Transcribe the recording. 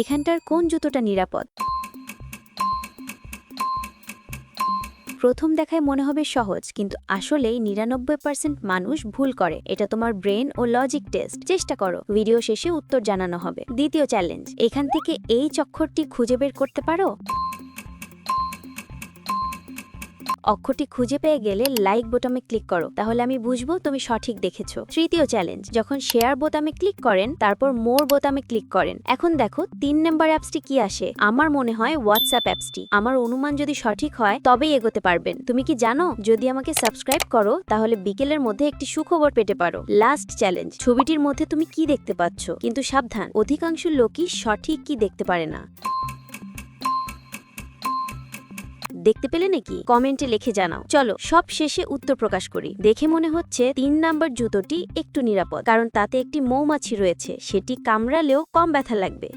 এখানটার কোন জুতোটা নিরাপদ? প্রথম দেখায় মনে হবে সহজ, কিন্তু আসলেই নিরানব্বই পার্সেন্ট মানুষ ভুল করে। এটা তোমার ব্রেন ও লজিক টেস্ট। চেষ্টা করো। ভিডিও শেষে উত্তর জানানো হবে। দ্বিতীয় চ্যালেঞ্জ, এখান থেকে এই চক্ষরটি খুঁজে বের করতে পারো? অক্ষরটি খুঁজে পেয়ে গেলে লাইক বোতামে ক্লিক করো। তাহলে আমি বুঝব তুমি সঠিক দেখেছ। তৃতীয় চ্যালেঞ্জ যখন শেয়ার বোতামে ক্লিক করেন, তারপর মোর বোতামে ক্লিক করেন। এখন দেখো, তিন নম্বর অ্যাপসটি কি আসে? আমার মনে হয় হোয়াটসঅ্যাপ অ্যাপসটি আমার অনুমান যদি সঠিক হয়, তবেই এগোতে পারবেন। তুমি কি জানো? যদি আমাকে সাবস্ক্রাইব করো, তাহলে বিকেলের মধ্যে একটি সুখবর পেতে পারো। লাস্ট চ্যালেঞ্জ ছবিটির মধ্যে তুমি কি দেখতে পাচ্ছ? কিন্তু সাবধান, অধিকাংশ লোকই সঠিক কি দেখতে পারে না। দেখতে পেলে নাকি? কমেন্টে লিখে জানাও। চলো, সব শেষে উত্তর প্রকাশ করি। দেখে মনে হচ্ছে তিন নাম্বার জুতোটি একটু নিরাপদ, কারণ তাতে একটি মৌমাছি রয়েছে। সেটি কামড়ালেও কম ব্যথা লাগবে।